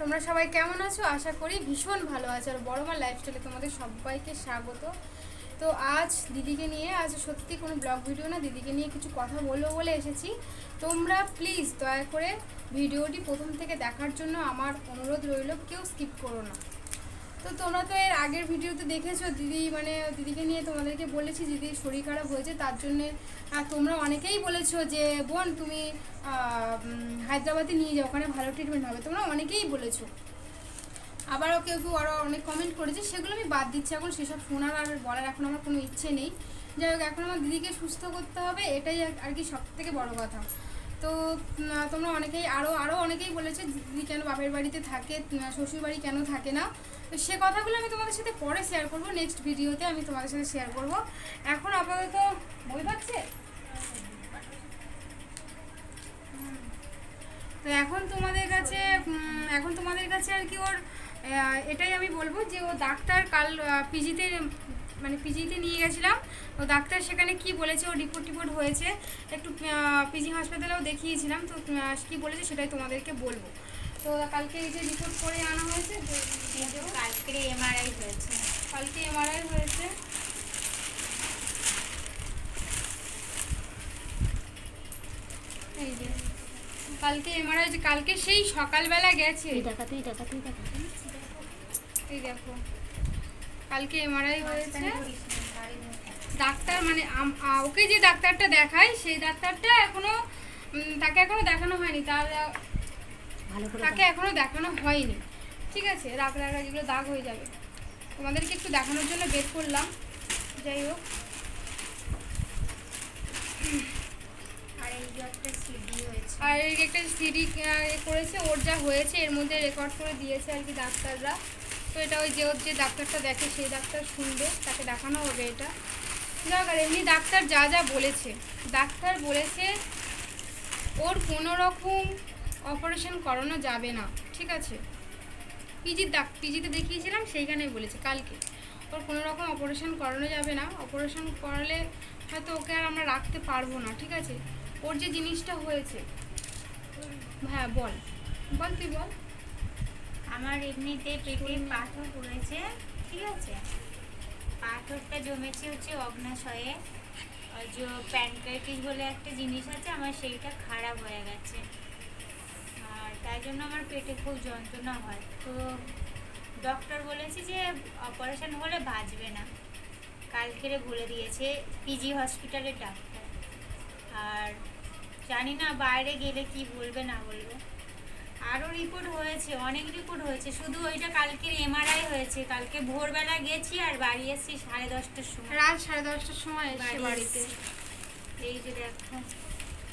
তোমরা সবাই কেমন আছো? আশা করি ভীষণ ভালো আছো। আর বড় মার লাইফস্টাইলে তোমাদের সবাইকে স্বাগত। তো আজ দিদিকে নিয়ে, আজ সত্যি কোনো ব্লগ ভিডিও না, দিদিকে নিয়ে কিছু কথা বলব বলে এসেছি। তোমরা প্লিজ দয়া করে ভিডিওটি প্রথম থেকে দেখার জন্য আমার অনুরোধ রইল, কেউ স্কিপ করো না। তো তোমরা তো এর আগের ভিডিওতে দেখেছ, দিদি মানে দিদিকে নিয়ে তোমাদেরকে বলেছি দিদির শরীর খারাপ হয়েছে, তার জন্যে তোমরা অনেকেই বলেছ যে, বোন তুমি হায়দ্রাবাদে নিয়ে যাও, ওখানে ভালো ট্রিটমেন্ট হবে, তোমরা অনেকেই বলেছ। আবারও কেউ কেউ আরও অনেক কমেন্ট করেছে, সেগুলো আমি বাদ দিচ্ছি, এখন সেসব শোনার আর বলার এখন আমার কোনো ইচ্ছে নেই। যাই হোক, এখন আমার দিদিকে সুস্থ করতে হবে, এটাই আর কি সব থেকে বড় কথা। তো তোমরা অনেকেই আরও আরও অনেকেই বলেছে দিদি কেন বাপের বাড়িতে থাকে শ্বশুর বাড়ি কেন থাকে না? তো সে কথাগুলো আমি তোমাদের সাথে পরে শেয়ার করব নেক্সট ভিডিওতে আমি তোমাদের সাথে শেয়ার করব। এখন আপাতত বই পাচ্ছে? তো এখন তোমাদের কাছে এখন তোমাদের কাছে আর কি ওর এটাই আমি বলব যে ও ডাক্তার কাল পিজিতে মানে পিজিতে নিয়ে গেছিলাম। তো ডাক্তার সেখানে কি বলেছে ও রিপোর্ট টিপোর্ট হয়েছে। একটু পিজি হাসপাতালেও দেখিয়েছিলাম। তো কি বলেছে সেটাই তোমাদেরকে বলব। তো কালকে এই যে রিপোর্ট করে আনা হয়েছে কালকের এমআরআই হয়েছে। কালকে এমআরআই হয়েছে। এই যে কালকে এমআরআই কালকে সেই সকালবেলা গেছে। তুই দেখা তুই দেখা তুই দেখা এই দেখো। কালকে এমআরআই হয়েছে। ডাক্তার মানে ওকে যে ডাক্তারটা দেখায় সেই ডাক্তারটা এখনও তাকে এখনও দেখানো হয়নি। তার আহ, ভালো করে তাকে এখনও দেখানো হয়নি। ঠিক আছে রাগ রাগ যেগুলো দাগ হয়ে যাবে। তোমাদেরকে একটু দেখানোর জন্য বের করলাম। যাই হোক। আর এই একটা সিডি হয়েছে। আর এই একটা সিডি করেছে। ওর যা হয়েছে এর মধ্যে রেকর্ড করে দিয়েছে আর কি ডাক্তাররা। তো এটা ওই যে ওর যে ডাক্তারটা দেখে, সেই ডাক্তার শুনবে, তাকে দেখানো হবে এটা। আর এমনি ডাক্তার যা যা বলেছে, ডাক্তার বলেছে ওর কোনো রকম অপারেশন করানো যাবে না, ঠিক আছে? পিজির ডাক, পিজিতে দেখিয়েছিলাম, সেইখানেই বলেছে, কালকে। ওর কোনো রকম অপারেশন করানো যাবে না অপারেশন করালে হয়তো ওকে আর আমরা রাখতে পারব না, ঠিক আছে? ওর যে জিনিসটা হয়েছে হ্যাঁ বল। বল, তুই বল। আমার এমনিতে পেটে পাথর পড়েছে ঠিক আছে? পাথরটা জমেছে হচ্ছে অগ্নাশয়ে। যে প্যানক্রাইটিস বলে একটা জিনিস আছে আমার সেইটা খারাপ হয়ে গেছে। আর তাই জন্য আমার পেটে খুব যন্ত্রণা হয়। তো ডক্টর বলেছে যে অপারেশন হলে বাঁচবে না। কালকেরে বলে দিয়েছে পিজি হসপিটালের ডাক্তার আর জানি না বাইরে গেলে কি বলবে না বলবে। আরও রিপোর্ট হয়েছে অনেক রিপোর্ট হয়েছে। শুধু ওইটা কালকের এমআরআই হয়েছে কালকে ভোরবেলা গেছি আর বাড়ি এসেছি সাড়ে দশটার সময়। রাত সাড়ে দশটার সময় এসে বাড়ি বাড়িতে। এই যে দেখো।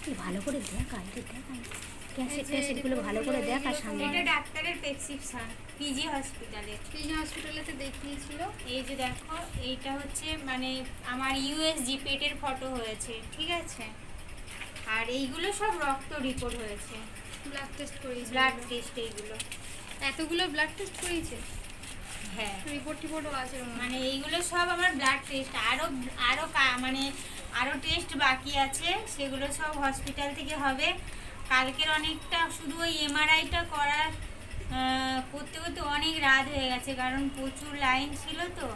তুই ভালো করে দেখ আগে দেখ ক্যাসেট এই ভালো করে দেখ আর সামনে। এটা ডাক্তারের প্রেসক্রিপশন পিজি হসপিটালে পিজি হসপিটালেতে দেখিয়েছিল। এই যে দেখো এইটা হচ্ছে মানে আমার ইউএসজি পেটের ফটো হয়েছে ঠিক আছে? আর এইগুলো সব রক্ত রিপোর্ট হয়েছে। ব্লাড টেস্ট করিয়েছে ব্লাড টেস্ট এইগুলো। এতগুলো ব্লাড টেস্ট করিয়েছে? হ্যাঁ। রিপোর্ট টিপোর্টও আছে। মানে এইগুলো সব আমার ব্লাড টেস্ট আরও আরও মানে আরও টেস্ট বাকি আছে। সেগুলো সব হসপিটাল থেকে হবে। কালকের অনেকটা শুধু ওই এমআরআইটা করার করতে করতে অনেক রাত হয়ে গেছে। কারণ প্রচুর লাইন ছিল তো।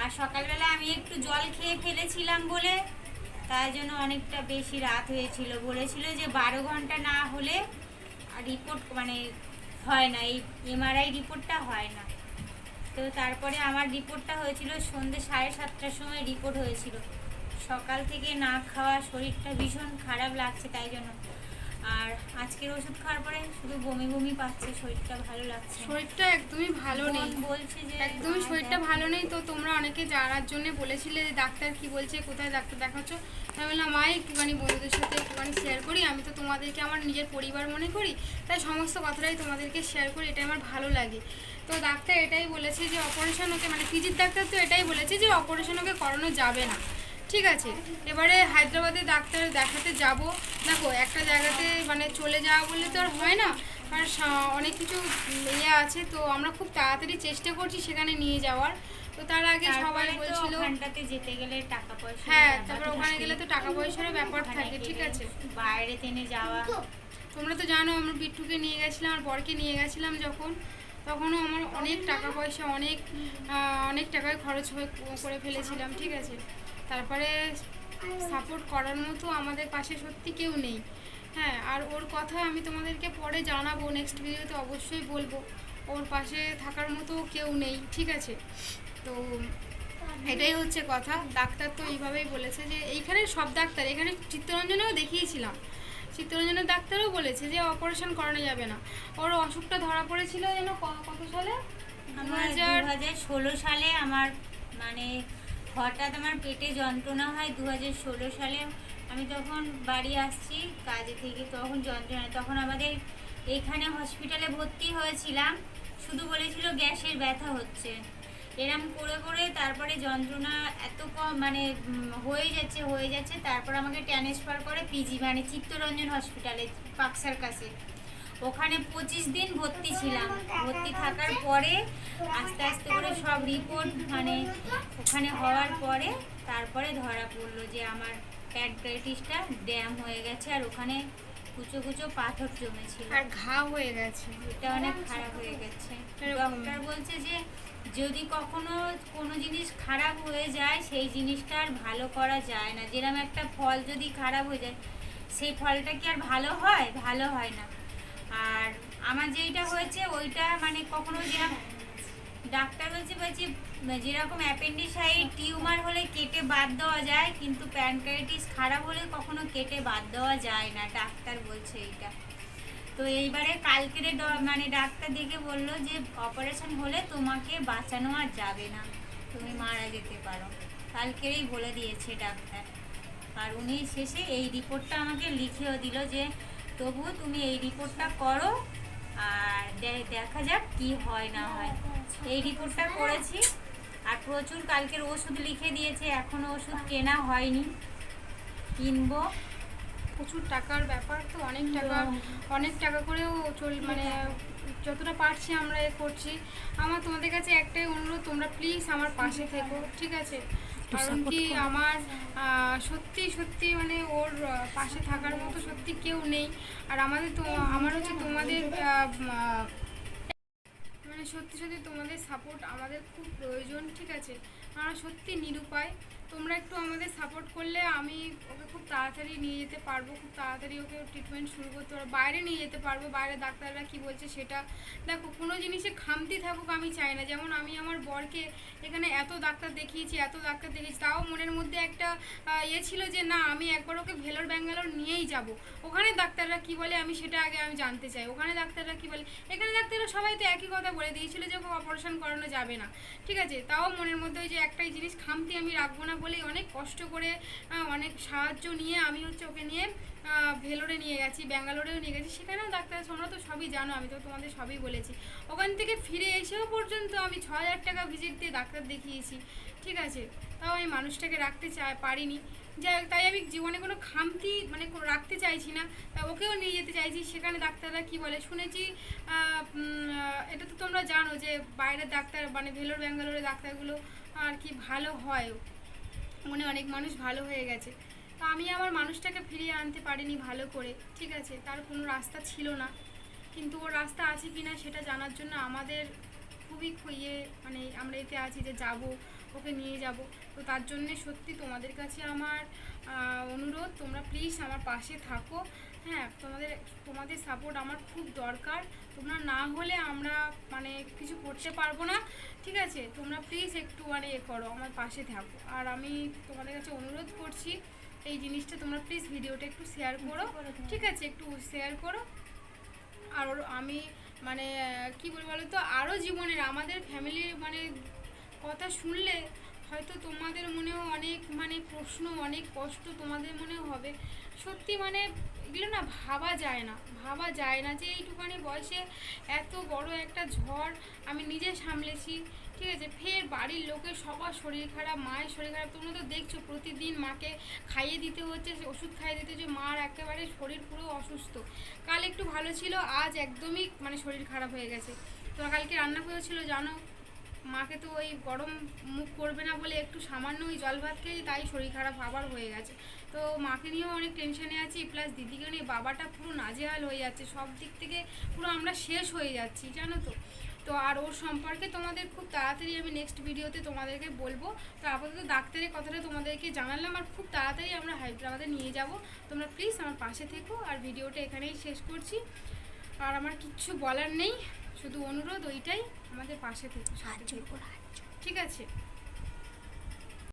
আর সকালবেলা আমি একটু জল খেয়ে ফেলেছিলাম বলে তাই জন্য অনেকটা বেশি রাত হয়েছিল। বলেছিল যে বারো ঘণ্টা না হলে রিপোর্ট মানে হয় না, এই এমআরআই রিপোর্টটা হয় না। তো তারপরে আমার রিপোর্টটা হয়েছিল সন্ধ্যে সাড়ে সাতটার সময় রিপোর্ট হয়েছিল। সকাল থেকে না খাওয়া, শরীরটা ভীষণ খারাপ লাগছে তাই জন্য। আর আজকের ওষুধ খাওয়ার পরে শুধু বমি বমি পাচ্ছে শরীরটা ভালো লাগছে শরীরটা একদমই ভালো নেই। বলছে যে একদমই শরীরটা ভালো নেই তো তোমরা অনেকে জানার জন্য বলেছিলে যে ডাক্তার কি বলছে কোথায় ডাক্তার দেখাচ্ছ? আমি বললাম মা একটুখানি বন্ধুদের সাথে একটুখানি শেয়ার করি আমি তো তোমাদেরকে আমার নিজের পরিবার মনে করি তাই সমস্ত কথাটাই তোমাদেরকে শেয়ার করি এটাই আমার ভালো লাগে। তো ডাক্তার এটাই বলেছে যে অপারেশন ওকে মানে পিজির ডাক্তার তো এটাই বলেছে যে অপারেশন ওকে করানো যাবে না। ঠিক আছে এবারে হায়দ্রাবাদে ডাক্তার দেখাতে যাব। দেখো একটা জায়গাতে মানে চলে যাওয়া বললে তো আর হয় না। আর অনেক কিছু ইয়ে আছে তো আমরা খুব তাড়াতাড়ি চেষ্টা করছি সেখানে নিয়ে যাওয়ার। তো তার আগে সবাই বলছিল ওখানটাতে যেতে গেলে টাকা পয়সা হ্যাঁ তারপর ওখানে গেলে তো টাকা পয়সারও ব্যাপার থাকে ঠিক আছে। বাইরে টেনে যাওয়া। তোমরা তো জানো আমার বিট্টুকে নিয়ে গেছিলাম আর বরকে নিয়ে গেছিলাম যখন। তখনও আমার অনেক টাকা পয়সা অনেক অনেক টাকায় খরচ হয়ে করে ফেলেছিলাম ঠিক আছে। তারপরে সাপোর্ট করার মতো আমাদের পাশে সত্যি কেউ নেই। হ্যাঁ আর ওর কথা আমি তোমাদেরকে পরে জানাব নেক্সট ভিডিওতে অবশ্যই বলব। ওর পাশে থাকার মতো কেউ নেই ঠিক আছে? তো এটাই হচ্ছে কথা। ডাক্তার তো এইভাবেই বলেছে যে এইখানে সব ডাক্তার এখানে চিত্তরঞ্জনেও দেখিয়েছিলাম। চিত্তরঞ্জনের ডাক্তারও বলেছে যে অপারেশন করানো যাবে না। ওর অসুখটা ধরা পড়েছিল যেন ক- কত সালে? দু হাজার ষোলো সালে আমার মানে হঠাৎ আমার পেটে যন্ত্রণা হয় দু হাজার ষোলো সালে। আমি তখন বাড়ি আসছি কাজে থেকে তখন যন্ত্রণা, তখন আমাদের এখানে হসপিটালে ভর্তি হয়েছিলাম। শুধু বলেছিল গ্যাসের ব্যথা হচ্ছে। এরম করে করে তারপরে যন্ত্রণা এত কম মানে হয়ে যাচ্ছে হয়ে যাচ্ছে। তারপর আমাকে ট্রান্সফার করে পিজি মানে চিত্তরঞ্জন হসপিটালে পাকসার কাছে। ওখানে পঁচিশ দিন ভর্তি ছিলাম। ভর্তি থাকার পরে আস্তে আস্তে করে সব রিপোর্ট মানে ওখানে হওয়ার পরে তারপরে ধরা পড়ল যে আমার প্যানক্রাইটিসটা ড্যাম হয়ে গেছে আর ওখানে কুচো কুচো পাথর জমেছিল। আর ঘা হয়ে গেছে। এটা অনেক খারাপ হয়ে গেছে। ডক্টর বলছে যে যদি কখনো কোনো জিনিস খারাপ হয়ে যায় সেই জিনিসটা আর ভালো করা যায় না। যেরকম একটা ফল যদি খারাপ হয়ে যায় সেই ফলটা কি আর ভালো হয়? ভালো হয় না। আর আমার যেইটা হয়েছে, ওইটা মানে কখনো যেরকম ডাক্তার বলছে, বলছি, যেরকম অ্যাপেন্ডিসাইড, টিউমার হলে কেটে বাদ দেওয়া যায়, কিন্তু প্যানক্রাইটিস খারাপ হলে কখনো কেটে বাদ দেওয়া যায় না, ডাক্তার বলছে এইটা। তো এইবারে কালকের মানে ডাক্তার দেখে বলল যে, অপারেশন হলে তোমাকে বাঁচানো আর যাবে না, তুমি মারা যেতে পারো। কালকেরই বলে দিয়েছে ডাক্তার। আর উনি শেষে এই রিপোর্টটা আমাকে লিখেও দিল যে তবু তুমি এই রিপোর্টটা করো আর দেখা যাক কি হয় না হয় এই রিপোর্টটা করেছি আর প্রচুর কালকের ওষুধ লিখে দিয়েছে এখনও ওষুধ কেনা হয়নি। কিনবো। প্রচুর টাকার ব্যাপার তো অনেক টাকা অনেক টাকা করেও চল মানে যতটা পারছি আমরা এ করছি। আমার তোমাদের কাছে একটাই অনুরোধ তোমরা প্লিজ আমার পাশে থেকো ঠিক আছে? কারণ কি আমার সত্যি সত্যি মানে ওর পাশে থাকার মতো সত্যি কেউ নেই। আর আমাদের তো আমার হচ্ছে তোমাদের মানে সত্যি সত্যি তোমাদের সাপোর্ট আমাদের খুব প্রয়োজন ঠিক আছে? আমরা সত্যি নিরুপায়। তোমরা একটু আমাদের সাপোর্ট করলে আমি ওকে খুব তাড়াতাড়ি নিয়ে যেতে পারব, খুব তাড়াতাড়ি ওকে ট্রিটমেন্ট শুরু করতে পারব। বাইরে নিয়ে যেতে পারব, বাইরে ডাক্তাররা কি বলছে সেটা। দেখো, কোনো জিনিসে খামতি থাকুক আমি চাই না। যেমন আমি আমার বরকে এখানে এত ডাক্তার দেখিয়েছি, এত ডাক্তার দেখিয়েছি, তাও মনের মধ্যে একটা ইয়ে ছিল যে না, আমি একবার ওকে ভেলোর ব্যাঙ্গালোর নিয়েই যাব। ওখানে ডাক্তাররা কি বলে আমি সেটা আগে আমি জানতে চাই। ওখানে ডাক্তাররা কি বলে? এখানে ডাক্তাররা সবাই তো একই কথা বলে দিয়েছিল যে ওকে অপারেশন করানো যাবে না। ঠিক আছে? তাও মনের মধ্যে ওই যে একটাই জিনিস, খামতি আমি রাখব না বলেই অনেক কষ্ট করে অনেক সাহায্য নিয়ে আমি হচ্ছে ওকে নিয়ে ভেলোরে নিয়ে গেছি, ব্যাঙ্গালোরেও নিয়ে গেছি, সেখানেও ডাক্তার তোমরা তো সবই জানো, আমি তো তোমাদের সবই বলেছি। ওখান থেকে ফিরে এসেও পর্যন্ত আমি ছ হাজার টাকা ভিজিট দিয়ে ডাক্তার দেখিয়েছি, ঠিক আছে? তাও আমি মানুষটাকে রাখতে চাই, পারিনি। যাই তাই আমি জীবনে কোনো খামতি মানে রাখতে চাইছি না, তা ওকেও নিয়ে যেতে চাইছি, সেখানে ডাক্তাররা কি বলে, শুনেছি এটা তো তোমরা জানো যে বাইরের ডাক্তার মানে ভেলোর ব্যাঙ্গালোরের ডাক্তারগুলো আর কি ভালো হয়। মনে অনেক মানুষ ভালো হয়ে গেছে। তো আমি আমার মানুষটাকে ফিরিয়ে আনতে পারিনি ভালো করে, ঠিক আছে? তার কোনো রাস্তা ছিল না। কিন্তু ওর রাস্তা আছে কি না সেটা জানার জন্য আমাদের খুবই ইয়ে মানে আমরা এতে আছি যে যাব, ওকে নিয়ে যাব। তো তার জন্যে সত্যি তোমাদের কাছে আমার অনুরোধ, তোমরা প্লিজ আমার পাশে থাকো। হ্যাঁ তোমাদের তোমাদের সাপোর্ট আমার খুব দরকার। তোমরা না হলে আমরা মানে কিছু করতে পারব না। ঠিক আছে? তোমরা প্লিজ একটু মানে এ করো, আমার পাশে থাকো। আর আমি তোমাদের কাছে অনুরোধ করছি, এই জিনিসটা তোমরা প্লিজ ভিডিওটা একটু শেয়ার করো। ঠিক আছে? একটু শেয়ার করো। আর আমি মানে কি বলব বলো তো আরও জীবনের, আমাদের ফ্যামিলির মানে কথা শুনলে হয়তো তোমাদের মনেও অনেক মানে প্রশ্ন, অনেক কষ্ট তোমাদের মনেও হবে। সত্যি মানে এগুলো না ভাবা যায় না, ভাবা যায় না যে এইটুখানি বয়সে এত বড় একটা ঝড় আমি নিজে সামলেছি, ঠিক আছে? ফের বাড়ির লোকের, সবার শরীর খারাপ, মায়ের শরীর খারাপ, তোমরা তো দেখছ প্রতিদিন মাকে খাইয়ে দিতে হচ্ছে ওষুধ খাইয়ে দিতে হচ্ছে, মার একেবারে শরীর পুরো অসুস্থ। কাল একটু ভালো ছিল, আজ একদমই মানে শরীর খারাপ হয়ে গেছে। তো কালকে রান্না করেছিল জানো? মাকে তো ওই গরম মুখ করবে না বলে একটু সামান্য ওই জল ভাত খেয়ে তাই শরীর খারাপ আবার হয়ে গেছে। তো মাকে নিয়েও অনেক টেনশনে আছি প্লাস দিদিকে নিয়ে বাবাটা পুরো নাজেহাল হয়ে যাচ্ছে, সব দিক থেকে পুরো আমরা শেষ হয়ে যাচ্ছি, জানো তো। তো আর ওর সম্পর্কে তোমাদের খুব তাড়াতাড়ি আমি নেক্সট ভিডিওতে তোমাদেরকে বলব। তো আপাতত ডাক্তারের কথাটা তোমাদেরকে জানালাম আর খুব তাড়াতাড়ি আমরা হায়দ্রাবাদে নিয়ে যাব। তোমরা প্লিজ আমার পাশে থেকো আর ভিডিওটা এখানেই শেষ করছি। আর আমার কিচ্ছু বলার নেই, শুধু অনুরোধ ওইটাই। আমাদের পাশে থেকে থেকো। করে ঠিক আছে?